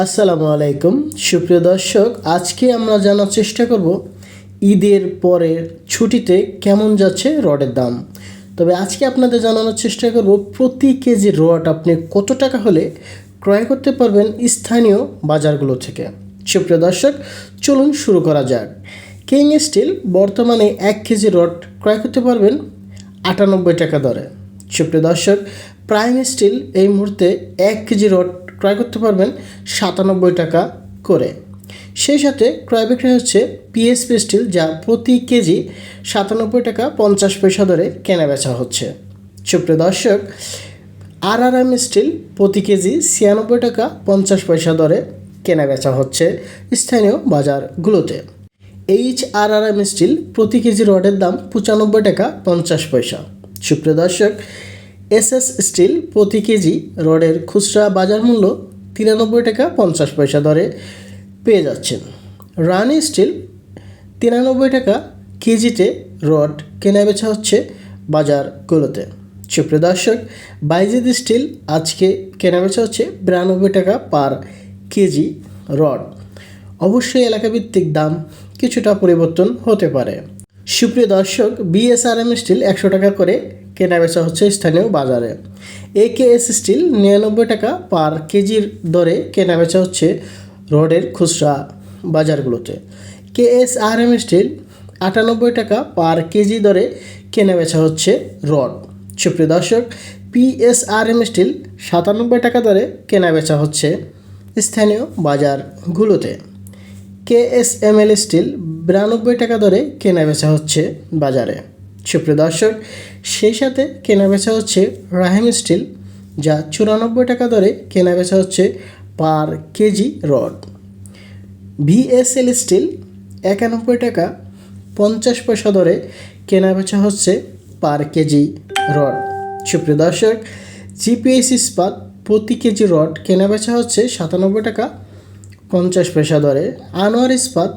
আসসালামু আলাইকুম। সুপ্রিয় দর্শক, আজকে আমরা জানার চেষ্টা করব ঈদের পরের ছুটিতে কেমন যাচ্ছে রডের দাম। তবে আজকে আপনাদের জানানোর চেষ্টা করব প্রতি কেজি রড আপনি কত টাকা হলে ক্রয় করতে পারবেন স্থানীয় বাজারগুলো থেকে। সুপ্রিয় দর্শক, চলুন শুরু করা যাক। কিং স্টিল বর্তমানে এক কেজি রড ক্রয় করতে পারবেন আটানব্বই টাকা দরে। সুপ্রিয় দর্শক, প্রাইম স্টিল এই মুহূর্তে এক কেজি রড ক্রয় করতে পারবেন সাতানব্বই টাকা করে। সেই সাথে ক্রয় বিক্রয় হচ্ছে পিএসপি স্টিল যা প্রতি কেজি সাতানব্বই টাকা পঞ্চাশ পয়সা দরে কেনা বেচা হচ্ছে। সুপ্রিয় দর্শক আর আর এম স্টিল প্রতি কেজি ছিয়ানব্বই টাকা পঞ্চাশ পয়সা দরে কেনা বেচা হচ্ছে স্থানীয় বাজারগুলোতে। H R R M steel প্রতি কেজি রডের দাম পঁচানব্বই টাকা পঞ্চাশ পয়সা। সুপ্রিয় দর্শক এস এস স্টিল প্রতি কেজি রডের খুচরা বাজার মূল্য তিরানব্বই টাকা পঞ্চাশ পয়সা দরে পেয়ে যাচ্ছেন। রানি স্টিল তিরানব্বই টাকা কেজিতে রড কেনা বেচা হচ্ছে বাজারগুলোতে। সুপ্রিয় দর্শক, বাইজিদ স্টিল আজকে কেনা বেচা হচ্ছে বিরানব্বই টাকা পার কেজি রড। অবশ্যই এলাকাভিত্তিক দাম কিছুটা পরিবর্তন হতে পারে। সুপ্রিয় দর্শক, বিএসআরএম স্টিল একশো টাকা করে কেনা বেচা হচ্ছে স্থানীয় বাজারে। এ কে এস স্টিল নিরানব্বই টাকা পার কেজির দরে কেনা বেচা হচ্ছে রডের খুচরা বাজারগুলোতে। কেএসআরএম স্টিল আটানব্বই টাকা পার কেজি দরে কেনা বেচা হচ্ছে রড। সুপ্রিয় দর্শক, পিএসআরএম স্টিল সাতানব্বই টাকা দরে কেনা বেচা হচ্ছে স্থানীয় বাজারগুলোতে। কেএসএমএল স্টিল বিরানব্বই টাকা দরে কেনা বেচা হচ্ছে বাজারে। সুপ্রিয় দর্শক, সেই সাথে কেনা বেচা হচ্ছে রাহিম স্টিল, যা চুরানব্বই টাকা দরে কেনা বেচা হচ্ছে per KG rod. VSL steel, একানব্বই টাকা পঞ্চাশ পয়সা দরে কেনা বেচা হচ্ছে পার কেজি রড। সুপ্রিয় দর্শক, জিপিএস ইস্পাত প্রতি কেজি রড কেনা বেচা হচ্ছে সাতানব্বই টাকা পঞ্চাশ পয়সা দরে। আনোয়ার ইস্পাত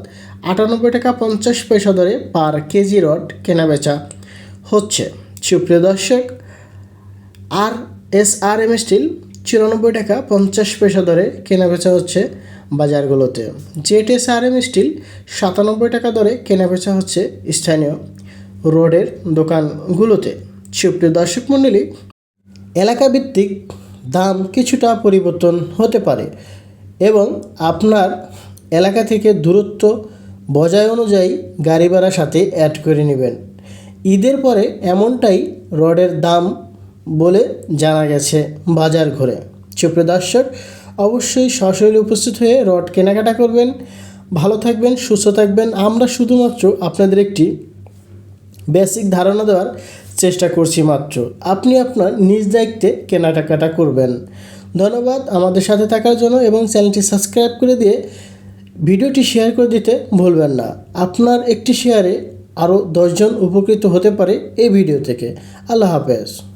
আটানব্বই টাকা পঞ্চাশ পয়সা দরে পার কেজি রড কেনা বেচা হচ্ছে। সুপ্রিয় দর্শক, R S R M steel চুরানব্বই টাকা পঞ্চাশ পয়সা দরে কেনা বেচা হচ্ছে বাজারগুলোতে। Z S R M steel সাতানব্বই টাকা দরে কেনা বেচা হচ্ছে স্থানীয় রোডের দোকানগুলোতে। সুপ্রিয় দর্শক মণ্ডলী, এলাকাভিত্তিক দাম কিছুটা পরিবর্তন হতে পারে এবং আপনার এলাকা থেকে দূরত্ব বজায় অনুযায়ী গাড়ি ভাড়ার সাথে অ্যাড করে নেবেন। ঈদের পরে এমনটাই রডের দাম বলে জানা গেছে বাজার ঘুরে। সুপ্রিয় দর্শক, অবশ্যই সশরীরে উপস্থিত হয়ে রড কেনাকাটা করবেন। ভালো থাকবেন, সুস্থ থাকবেন। আমরা শুধুমাত্র আপনাদের একটি বেসিক ধারণা দেওয়ার চেষ্টা করছি মাত্র। আপনি আপনার নিজ দায়িত্বে কেনাকাটা করবেন। ধন্যবাদ আমাদের সাথে থাকার জন্য এবং চ্যানেলটি সাবস্ক্রাইব করে দিয়ে ভিডিওটি শেয়ার করে দিতে ভুলবেন না। আপনার একটি শেয়ারে আরও দশজন উপকৃত হতে পারে এই ভিডিও থেকে। আল্লাহ হাফেজ।